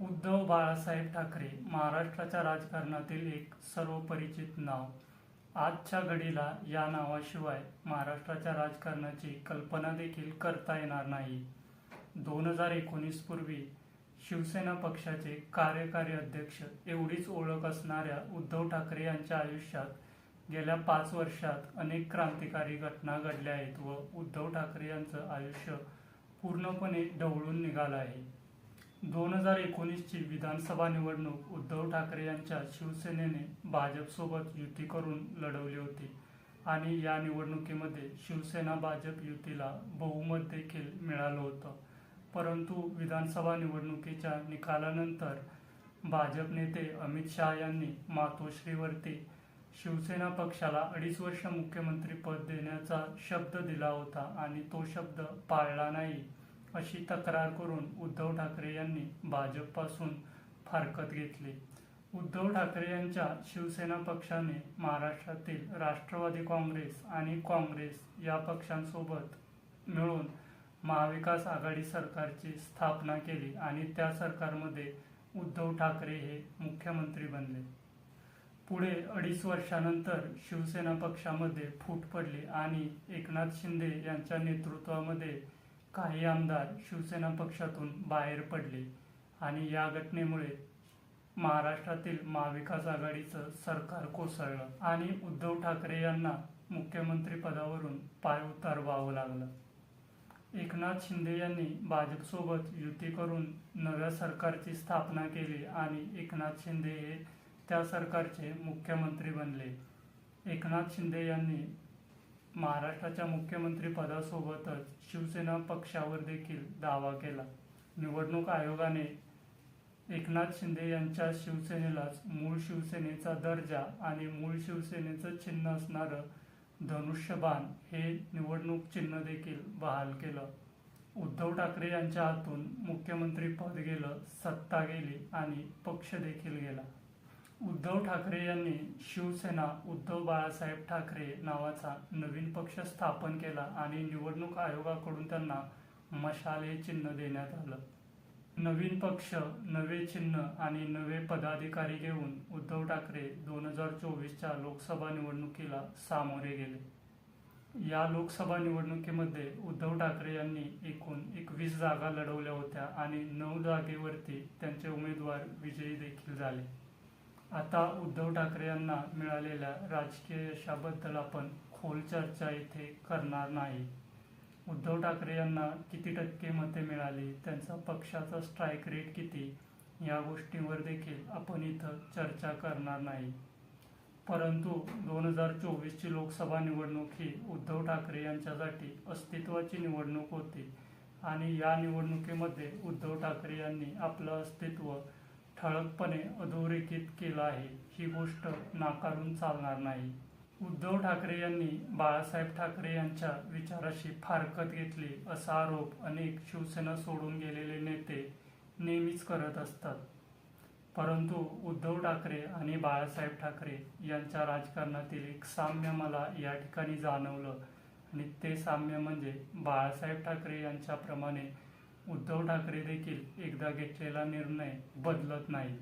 उद्धव बाळासाहेब ठाकरे महाराष्ट्राच्या राजकारणातील एक सर्वपरिचित नाव. आजच्या घडीला या नावाशिवाय महाराष्ट्राच्या राजकारणाची कल्पना देखील करता येणार नाही. दोन हजार एकोणीस पूर्वी शिवसेना पक्षाचे कार्यकारी अध्यक्ष एवढीच ओळख असणाऱ्या उद्धव ठाकरे यांच्या आयुष्यात गेल्या पाच वर्षात अनेक क्रांतिकारी घटना घडल्या आहेत व उद्धव ठाकरे यांचं आयुष्य पूर्णपणे ढवळून निघालं आहे. दोन हजार एकोणीसची विधानसभा निवडणूक उद्धव ठाकरे यांच्या शिवसेनेने भाजपसोबत युती करून लढवली होती आणि या निवडणुकीमध्ये शिवसेना भाजप युतीला बहुमत देखील मिळालं होतं. परंतु विधानसभा निवडणुकीच्या निकालानंतर भाजप नेते अमित शहा यांनी मातोश्रीवरती शिवसेना पक्षाला अडीच वर्ष मुख्यमंत्री पद देण्याचा शब्द दिला होता आणि तो शब्द पाळला नाही. अशी तक्रार करून उद्धव ठाकरे यांनी भाजपपासून फारकत घेतली. उद्धव ठाकरे यांच्या शिवसेना पक्षाने महाराष्ट्रातील राष्ट्रवादी काँग्रेस आणि काँग्रेस या पक्षांसोबत मिळून महाविकास आघाडी सरकारची स्थापना केली आणि त्या सरकारमध्ये उद्धव ठाकरे हे मुख्यमंत्री बनले. पुढे अडीच वर्षानंतर शिवसेना पक्षामध्ये फूट पडली आणि एकनाथ शिंदे यांच्या नेतृत्वामध्ये काही आमदार शिवसेना पक्षातून बाहेर पडले आणि या घटनेमुळे महाराष्ट्रातील महाविकास आघाडीचं सरकार कोसळलं आणि उद्धव ठाकरे यांना मुख्यमंत्री पदावरून पायउतार व्हावं लागलं. एकनाथ शिंदे यांनी भाजपसोबत युती करून नव्या सरकारची स्थापना केली आणि एकनाथ शिंदे हे त्या सरकारचे मुख्यमंत्री बनले. एकनाथ शिंदे यांनी महाराष्ट्राच्या मुख्यमंत्री पदासोबतच शिवसेना पक्षावर देखील दावा केला. निवडणूक आयोगाने एकनाथ शिंदे यांच्या शिवसेनेलाच मूळ शिवसेनेचा दर्जा आणि मूळ शिवसेनेचं चिन्ह असणारं धनुष्यबाण हे निवडणूक चिन्ह देखील बहाल केलं. उद्धव ठाकरे यांच्या हातून मुख्यमंत्री पद गेलं सत्ता गेली आणि पक्ष देखील गेला. उद्धव ठाकरे यांनी शिवसेना उद्धव बाळासाहेब ठाकरे नावाचा नवीन पक्ष स्थापन केला आणि निवडणूक आयोगाकडून त्यांना मशाल हे चिन्ह देण्यात आलं. नवीन पक्ष नवे चिन्ह आणि नवे पदाधिकारी घेऊन उद्धव ठाकरे दोन हजार चोवीसच्या लोकसभा निवडणुकीला सामोरे गेले. या लोकसभा निवडणुकीमध्ये उद्धव ठाकरे यांनी एकूण एकवीस जागा लढवल्या होत्या आणि नऊ जागेवरती त्यांचे उमेदवार विजयी देखील झाले. आता उद्धव ठाकरे यांना मिळालेल्या राजकीय यशाबद्दल आपण खोल चर्चा इथे करणार नाही. उद्धव ठाकरे यांना किती टक्के मते मिळाली? त्यांचा पक्षाचा स्ट्राईक रेट किती? या गोष्टींवर देखील आपण इथं चर्चा करणार नाही. परंतु दोन हजार चोवीसची लोकसभा निवडणूक ही उद्धव ठाकरे यांच्यासाठी अस्तित्वाची निवडणूक होती. आणि या निवडणुकीमध्ये उद्धव ठाकरे यांनी आपलं अस्तित्व ठळकपणे अधोरेखित केलं आहे. ही गोष्ट नाकारून चालणार नाही. उद्धव ठाकरे यांनी बाळासाहेब ठाकरे यांच्या विचाराशी फारकत घेतली असा आरोप अनेक शिवसेना सोडून गेलेले नेते नेहमीच करत असतात. परंतु उद्धव ठाकरे आणि बाळासाहेब ठाकरे यांच्या राजकारणातील एक साम्य मला या ठिकाणी जाणवलं. आणि ते साम्य म्हणजे बाळासाहेब ठाकरे यांच्याप्रमाणे उद्धव ठाकरे देखील एकदा घेतलेला निर्णय बदलत नाहीत.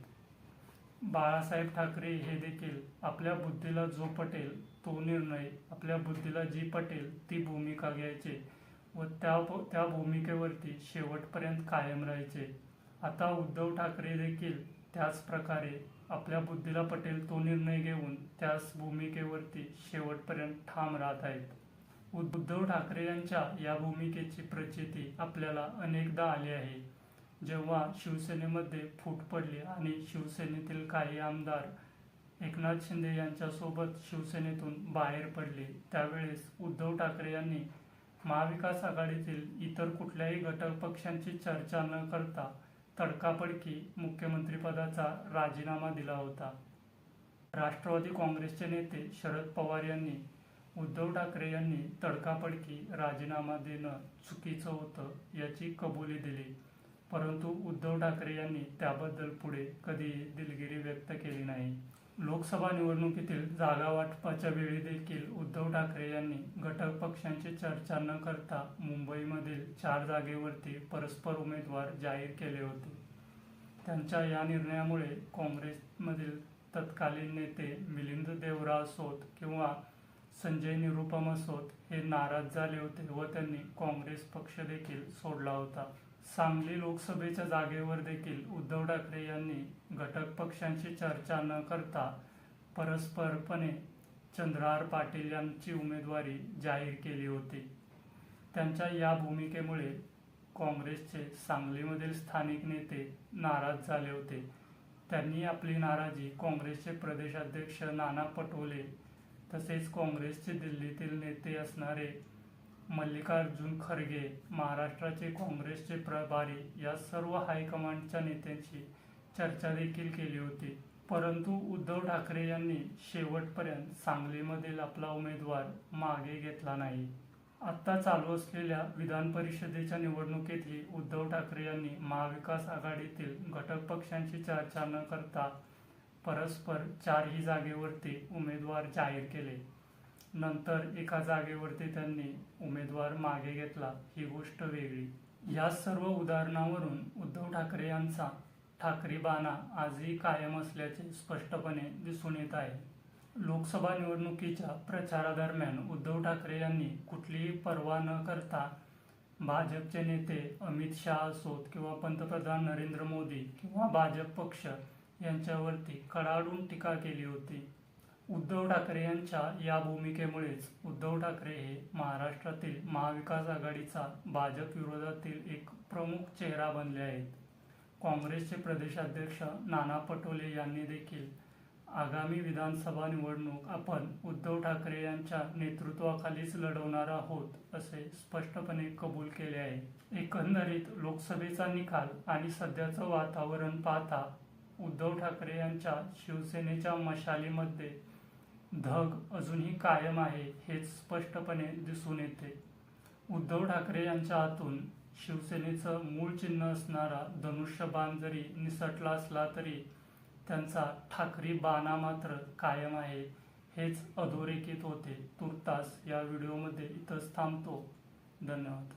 बाळासाहेब ठाकरे हे देखील आपल्या बुद्धीला जो पटेल तो निर्णय आपल्या बुद्धीला जी पटेल ती भूमिका घ्यायचे व त्या त्या भूमिकेवरती शेवटपर्यंत कायम राहायचे. आता उद्धव ठाकरे देखील त्याच प्रकारे आपल्या बुद्धीला पटेल तो निर्णय घेऊन त्याच भूमिकेवरती शेवटपर्यंत ठाम राहत आहेत. उद्धव ठाकरे यांच्या या भूमिकेची प्रचिती आपल्याला अनेकदा आली आहे. जेव्हा शिवसेनेमध्ये फूट पडली आणि शिवसेनेतील काही आमदार एकनाथ शिंदे यांच्यासोबत शिवसेनेतून बाहेर पडले त्यावेळेस उद्धव ठाकरे यांनी महाविकास आघाडीतील इतर कुठल्याही घटक पक्षांची चर्चा न करता तडकाफडकी मुख्यमंत्रीपदाचा राजीनामा दिला होता. राष्ट्रवादी काँग्रेसचे नेते शरद पवार यांनी उद्धव ठाकरे यांनी तडकाफडकी राजीनामा देणं चुकीचं होतं याची कबुली दिली. परंतु उद्धव ठाकरे यांनी त्याबद्दल पुढे कधीही दिलगिरी व्यक्त केली नाही. लोकसभा निवडणुकीतील जागा वाटपाच्या वेळी देखील उद्धव ठाकरे यांनी घटक पक्षांची चर्चा न करता मुंबईमधील चार जागेवरती परस्पर उमेदवार जाहीर केले होते. त्यांच्या या निर्णयामुळे काँग्रेसमधील तत्कालीन नेते मिलिंद देवरा असोत किंवा संजय निरुपम असोत हे नाराज झाले होते व त्यांनी काँग्रेस पक्ष देखील सोडला होता. सांगली लोकसभेच्या जागेवर देखील उद्धव ठाकरे यांनी घटक पक्षांची चर्चा न करता परस्परपणे चंद्रहार पाटील यांची उमेदवारी जाहीर केली होती. त्यांच्या या भूमिकेमुळे काँग्रेसचे सांगलीमधील स्थानिक नेते नाराज झाले होते. त्यांनी आपली नाराजी काँग्रेसचे प्रदेशाध्यक्ष नाना पटोले तसेच काँग्रेसचे दिल्लीतील नेते असणारे मल्लिकार्जुन खरगे महाराष्ट्राचे काँग्रेसचे प्रभारी या सर्व हायकमांडच्या नेत्यांची चर्चा देखील केली होती. परंतु उद्धव ठाकरे यांनी शेवटपर्यंत सांगलीमधील आपला उमेदवार मागे घेतला नाही. आत्ता चालू असलेल्या विधान परिषदेच्या निवडणुकीतही उद्धव ठाकरे यांनी महाविकास आघाडीतील घटक पक्षांची चर्चा न करता परस्पर चारही जागेवरती उमेदवार जाहीर केले. नंतर एका जागेवरती त्यांनी उमेदवार मागे घेतला ही गोष्ट वेगळी. या सर्व उदाहरणावरून उद्धव ठाकरे यांचा ठाकरे बाणा आजही कायम असल्याचे स्पष्टपणे दिसून येत आहे. लोकसभा निवडणुकीच्या प्रचारादरम्यान उद्धव ठाकरे यांनी कुठलीही पर्वा न करता भाजपचे नेते अमित शहा असोत किंवा पंतप्रधान नरेंद्र मोदी किंवा भाजप पक्ष यांच्यावरती कडाडून टीका केली होती. उद्धव ठाकरे यांच्या या भूमिकेमुळेच उद्धव ठाकरे हे महाराष्ट्रातील महाविकास आघाडीचा भाजप विरोधातील एक प्रमुख चेहरा बनले आहेत. काँग्रेसचे प्रदेशाध्यक्ष नाना पटोले यांनी देखील आगामी विधानसभा निवडणूक आपण उद्धव ठाकरे यांच्या नेतृत्वाखालीच लढवणार आहोत असे स्पष्टपणे कबूल केले आहे. एकंदरीत लोकसभेचा निकाल आणि सध्याचं वातावरण पाहता उद्धव ठाकरे यांच्या शिवसेनेच्या मशालीमध्ये धग अजूनही कायम आहे हेच स्पष्टपणे दिसून येते. उद्धव ठाकरे यांच्या हातून शिवसेनेचं मूळ चिन्ह असणारा धनुष्यबाण जरी निसटला असला तरी त्यांचा ठाकरी बाणा मात्र कायम आहे हेच अधोरेखित होते. तुर्तास या व्हिडिओमध्ये इथंच थांबतो. धन्यवाद.